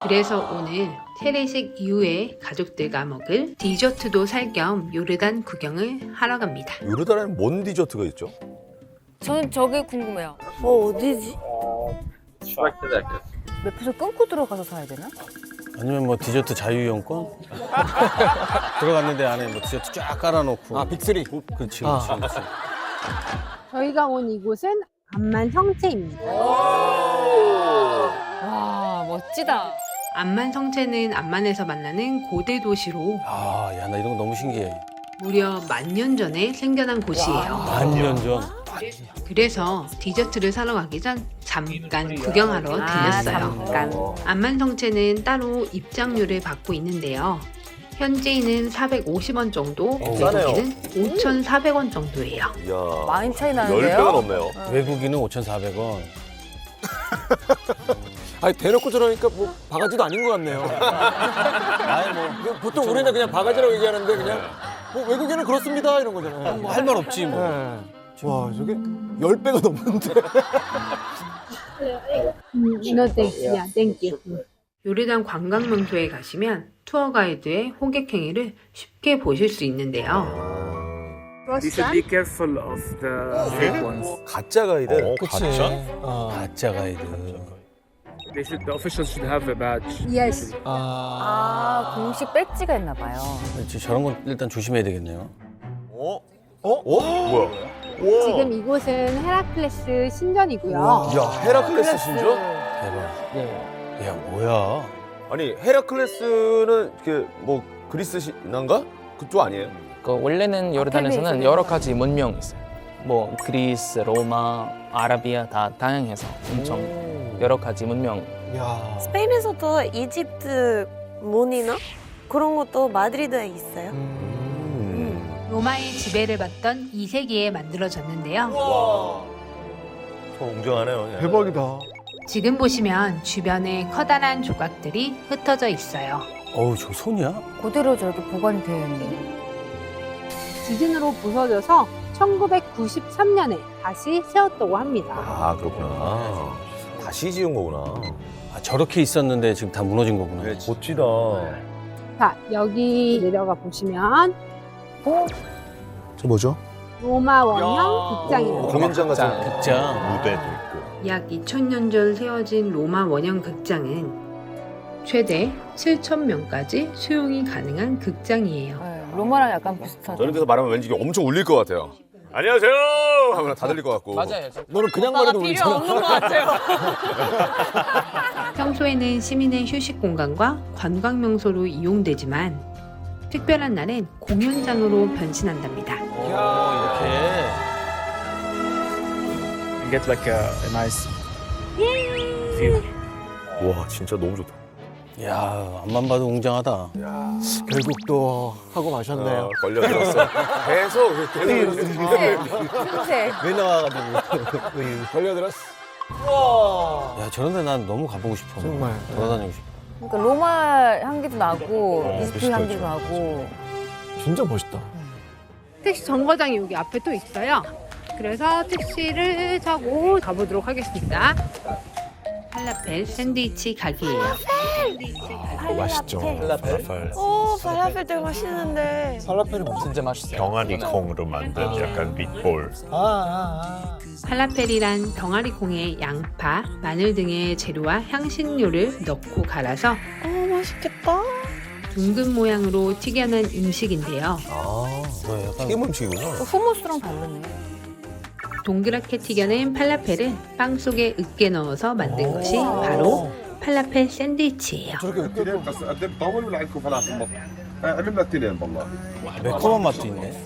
그래서 오늘 세례식 이후에 가족들과 먹을 디저트도 살 겸 요르단 구경을 하러 갑니다. 요르단에는 뭔 디저트가 있죠? 저는 저게 궁금해요. 어 어디지? 맵에서 끊고 들어가서 사야 되나? 아니면 뭐 디저트 자유이용권? 들어갔는데 안에 뭐 디저트 쫙 깔아놓고. 아 빅스리. 그렇지, 아. 그렇지, 그렇지. 저희가 온 이곳은 암만 성체입니다. 와 멋지다. 암만 성체는 암만에서 만나는 고대 도시로 아, 야, 나 이런 거 너무 신기해. 무려 만 년 전에 생겨난 곳이에요. 만 년 전. 그래서 디저트를 사러 가기 전 잠깐 구경하러 들렸어요. 잠깐. 암만 성체는 따로 입장료를 받고 있는데요. 현지인은 450원 정도. 외국인은 5,400원 정도예요. 이야. 많이 차이 10배가 나는데요? 넘네요. 외국인은 5,400원. 아니 대놓고 저러니까 뭐 바가지도 아닌 것 같네요. 아니, 뭐. 그 보통 우리는 그냥 바가지라고 얘기하는데 그냥 뭐 외국인은 그렇습니다 이런 거잖아요. 할말 없지, 뭐. 네. 와 저게 10배가 넘는데. 음, no thank you. Yeah, thank you. 음. 요르단 관광 명소에 가시면 투어 가이드의 호객 행위를 쉽게 보실 수 있는데요. You should be careful of the fake ones. 가짜 가이드. 어, 그치. 어. 가짜 가이드. They should, the officials should have a badge. Yes. 아. 아 공식 배지가 있나 봐요. 그렇지, 저런 건 일단 조심해야 되겠네요. 어? 어? 어? 뭐야? 우와. 지금 이곳은 헤라클레스 신전이고요. 야, 헤라클레스 신전? 대박. 네. 야, 뭐야. 아니, 헤라클레스는 그뭐 그리스 신화인가? 그쪽 아니에요? 그 원래는 요르단에서는 아테네에서는 여러 가지 문명이 있어요. 뭐 그리스, 로마, 아라비아 다 다양해서 엄청 여러 가지 문명. 야. 스페인에서도 이집트 문이나 그런 것도 마드리드에 있어요. 음. 로마의 지배를 받던 2세기에 만들어졌는데요. 저 웅장하네요. 예. 대박이다. 지금 보시면 주변에 커다란 조각들이 흩어져 있어요. 어우, 저 손이야? 그대로 저렇게 보관이 되어 있는. 지진으로 부서져서 1993년에 다시 세웠다고 합니다. 아, 그렇구나. 다시 지은 거구나. 아, 저렇게 있었는데 지금 다 무너진 거구나. 멋지다. 자, 여기 내려가 보시면 저 뭐죠? 로마 원형 극장입니다. 공연장 같은 극장. 무대도 있고. 약 2000년 전 세워진 로마 원형 극장은 최대 7,000명까지 수용이 가능한 극장이에요. 네, 로마랑 약간 비슷하죠. 저런 데서 말하면 왠지 이게 엄청 울릴 것 같아요. 안녕하세요! 하면 다 들릴 것 같고. 맞아요. 너는 그냥 말해도 필요. 없는 것 같아요. 평소에는 시민의 휴식 공간과 관광 명소로 이용되지만 특별한 날엔 공연장으로 변신한답니다. 오, 이렇게. Get like a, a nice view. 와, 진짜 너무 좋다. 야, 앞만 봐도 웅장하다. 결국 또 하고 마셨네요. 어, 걸려들었어. 계속, 계속. 그치? 왜 나와가지고. 걸려들었어. 와. 야, 저런 데 난 너무 가보고 싶어. 정말. 돌아다니고 싶어. 그러니까 로마 향기도 나고 이집트 향기도 나고. 진짜 멋있다. 택시 정거장이 여기 앞에 또 있어요. 그래서 택시를 타고 가보도록 하겠습니다. 팔라펠 샌드위치 가게예요. 맛있죠. 팔라펠. 오 falafel 되게 맛있는데. 살라펠이 뭐지? 진짜 맛있어요. 병아리 콩으로 만든 약간 밑볼. 아, 아, 팔라펠이란 병아리 콩에 양파, 마늘 등의 재료와 향신료를 넣고 갈아서 어 맛있겠다. 둥근 모양으로 튀겨낸 음식인데요. 아, 약간. 튀김 음식이구나. 또 후무스랑 다르네. 동그랗게 튀겨낸 팔라펠을 빵 속에 으깨 넣어서 만든 것이 바로 팔라펠 샌드위치예요. 아. 저렇게 으깨도 매콤한 맛도 있네.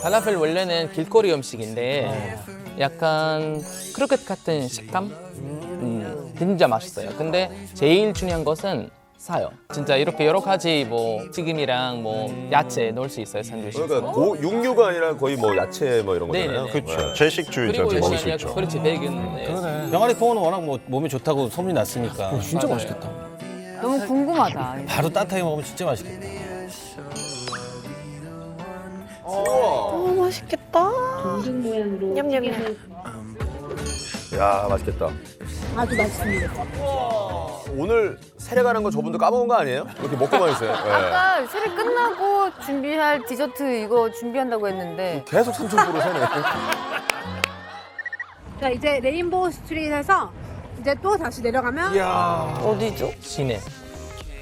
팔라펠 원래는 길거리 음식인데 약간 크로켓 같은 식감? 음, 진짜 맛있어요. 근데 제일 중요한 것은 사요. 진짜 이렇게 여러 가지 뭐 튀김이랑 뭐 야채 넣을 수 있어요 샌드위치. 그러니까 고, 육류가 아니라 거의 뭐 야채 뭐 이런 거잖아요. 네네네. 그렇죠. 그리고 채식주의자들 먹을 수 약간 있죠. 그렇지 베이컨. 네. 그러네. 병아리 콩은 워낙 뭐 몸에 좋다고 소문이 났으니까. 어, 진짜 맞아요. 맛있겠다. 너무 궁금하다. 바로 따뜻하게 먹으면 진짜 맛있겠다. 오 맛있겠다. 냠냠냠. 야, 맛있겠다. 아주 맛있습니다. 오늘 세례 가는 거 저분도 까먹은 거 아니에요? 이렇게 먹고만 있어요. 예. 아까 세례 끝나고 준비할 디저트 이거 준비한다고 했는데 계속 삼촌으로 세네. 자 이제 레인보우 스트릿에서 이제 또 다시 내려가면 어디죠? 시내.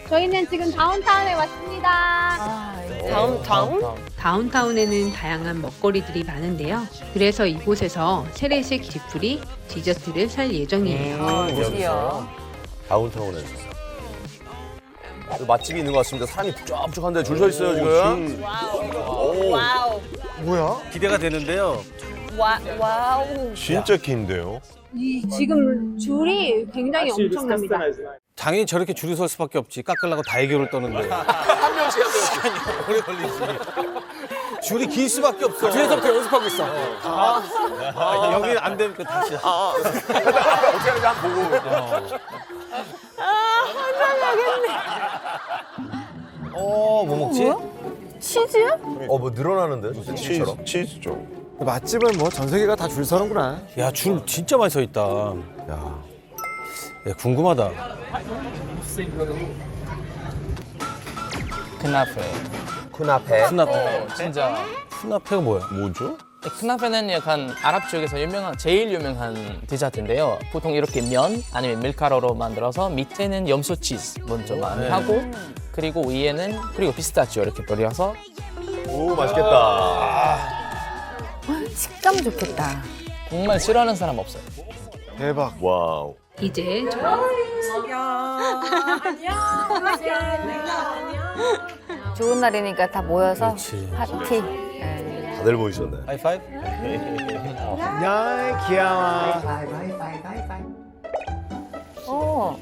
저희는 지금 다운타운에 왔습니다. 아, 이거 다음 다음? 다운타운에는 다양한 먹거리들이 많은데요. 그래서 이곳에서 세례식 뒤풀이 디저트를 살 예정이에요. 드디어 다운타운에. 또 맛집이 있는 것 같습니다. 사람이 북적북적한데 줄 서 있어요 지금. 뭐야? 기대가 되는데요. 와 와우. 진짜 긴데요? 이 지금 줄이 굉장히 엄청납니다. 당연히 저렇게 줄이 설 수밖에 없지. 깎으려고 다이교를 떠는데. 한 명씩 한 명씩. 오래 걸리지. 줄이 길 수밖에 없어. 뒤에서부터 연습하고 있어. 아, 여기 안 되면 그 다시. 어떻게 하는지 한번 보고. 어, 뭐 먹지? 치즈? 어 뭐 늘어나는데 치즈, 치즈처럼. 치즈죠. 맛집은 뭐 전 세계가 다 줄 서는구나. 야, 줄 진짜 많이 서 있다. 야. 야, 궁금하다. 크나페. 쿠나페. 쿠나페. 진짜. 쿠나페가 뭐야? 뭐죠? 크나페는 약간 아랍 쪽에서 유명한 제일 유명한 디저트인데요. 보통 이렇게 면 아니면 밀가루로 만들어서 밑에는 염소 치즈 먼저 많이 하고 그리고 위에는 그리고 피스타치오 이렇게 뿌려서 오 맛있겠다. 식감 좋겠다. 정말 싫어하는 사람 없어요. 대박. 와우. 이제 저 좋은 날이니까 다 모여서 그렇지. 파티. 예. 다들 보이셨네. 하이파이브? 야 귀여워. 어,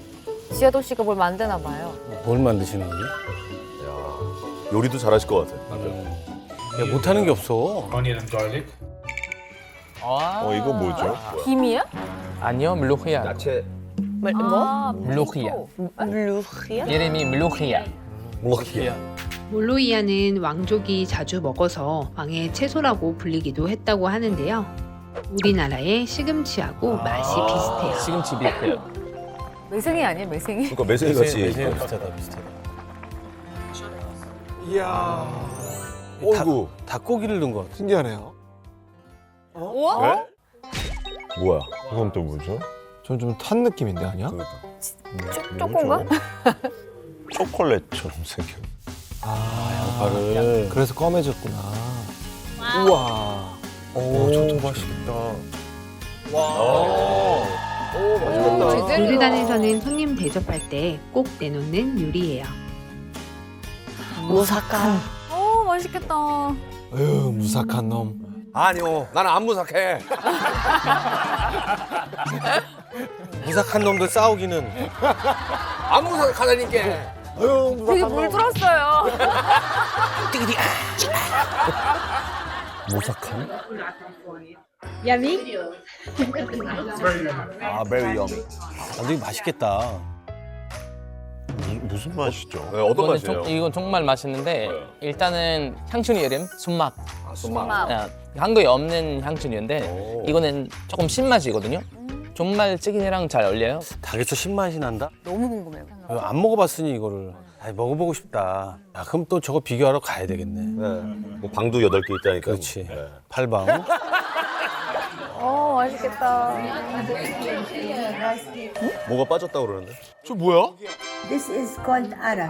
지아도 씨가 뭘 만드나 봐요. 뭘 만드시는 거지? 요리도 잘하실 것 같아요. 야, 못하는 게 없어. Onion and garlic. 아, 어, 이거 뭐죠? 김이야? 아니요, 물루히야. 야채 뭐? 아, 물루히야. 루히야? 이름이 물루히야. 몰라키야. 몰로이아는 왕족이 자주 먹어서 왕의 채소라고 불리기도 했다고 하는데요. 우리나라의 시금치하고 맛이 비슷해요. 집이 있고요. 매생이 아니야, 매생이? 그러니까 매생이 같이. 매생이 비슷하다, 비슷하다. 이야. 어이구. 닭고기를 넣은 것 같아. 신기하네요. 우와? 뭐야? 이건 또 뭐죠? 전 좀 탄 느낌인데 아니야? 그러니까. 쪼- 쪼꼬인가? 초콜릿처럼 생겨. 양파를. 그래서 검해졌구나. 우와. 오, 저도 맛있겠다. 오 맛있겠다. 제대로. 요르단에서는 손님 대접할 때 꼭 내놓는 요리예요. 무사카. 어, 맛있겠다. 에휴 무삭한 놈. 아니요. 나는 안 무삭해. 무삭한 놈들 싸우기는. 안 무삭하다니까. 에휴 되게 무삭한 놈. 물들었어요. 무삭함? 야미? 아 very yummy. 아, 이거 맛있겠다. 무, 무슨 맛이죠? 네, 어떤 이거는 맛이에요? 정- 이건 정말 맛있는데 일단은 향신료 이름 순맛. 아, 손맛. 맛. 아, 한국에 없는 향신료인데 오. 이거는 조금 신맛이거든요. 정말 찌개랑 잘 어울려요. 닭에서 신맛이 난다? 너무 궁금해요. 어, 안 먹어봤으니 이거를. 아, 먹어보고 싶다. 야, 그럼 또 저거 비교하러 가야 되겠네. 네. 뭐 방도 여덟 개 있다니까. 그렇지. 네. 팔방. 어, 맛있겠다. 뭐가 빠졌다고 그러는데? 저 뭐야?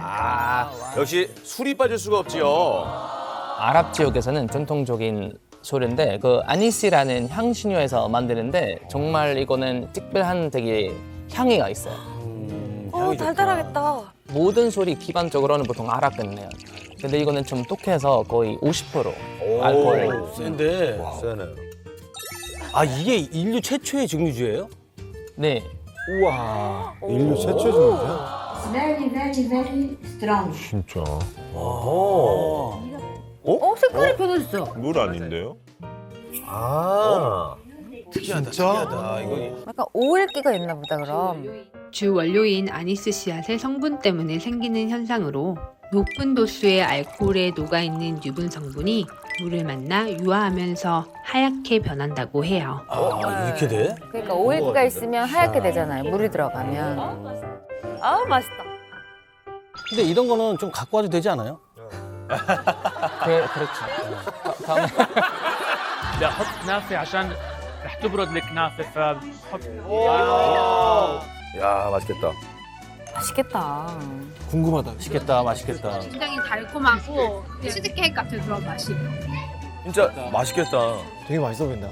아 역시 술이 빠질 수가 없지요. 아랍 지역에서는 전통적인 소리인데 그 아니시라는 향신료에서 만드는데 정말 이거는 특별한 되게 향이가 있어요. 어 달달하겠다. 모든 소리 기반적으로는 보통 아랍 끝내요. 근데 이거는 좀 독해서 거의 50% 알코올. 센데. 세네. 아, 이게 인류 최초의 증류주예요? 네. 우와. 인류 최초 의 종류야? 진짜. 오. 어, 색깔이 변했어. 물 아닌데요? 아. 특이하다, 진짜? 특이하다. 이거 약간 오일기가 있나 보다, 그럼. 주 원료인 아니스 씨앗의 성분 때문에 생기는 현상으로 높은 도수의 알코올에 녹아있는 유분 성분이 물을 만나 유화하면서 하얗게 변한다고 해요. 아, 이렇게 돼? 그러니까 오일기가 있으면 하얗게 되잖아요. 물이 들어가면. 아 맛있다. 근데 이런 거는 좀 갖고 와도 되지 않아요? 그, 그렇죠. 다음 لا حط كنافه عشان رح تبرد الكنافه فحط 야 맛있겠다. 맛있겠다. 궁금하다. 맛있겠다, 맛있겠다. 굉장히 달콤하고 치즈케이크 같은 그런 맛이에요. 진짜 맛있겠다. 되게 맛있어 보인다.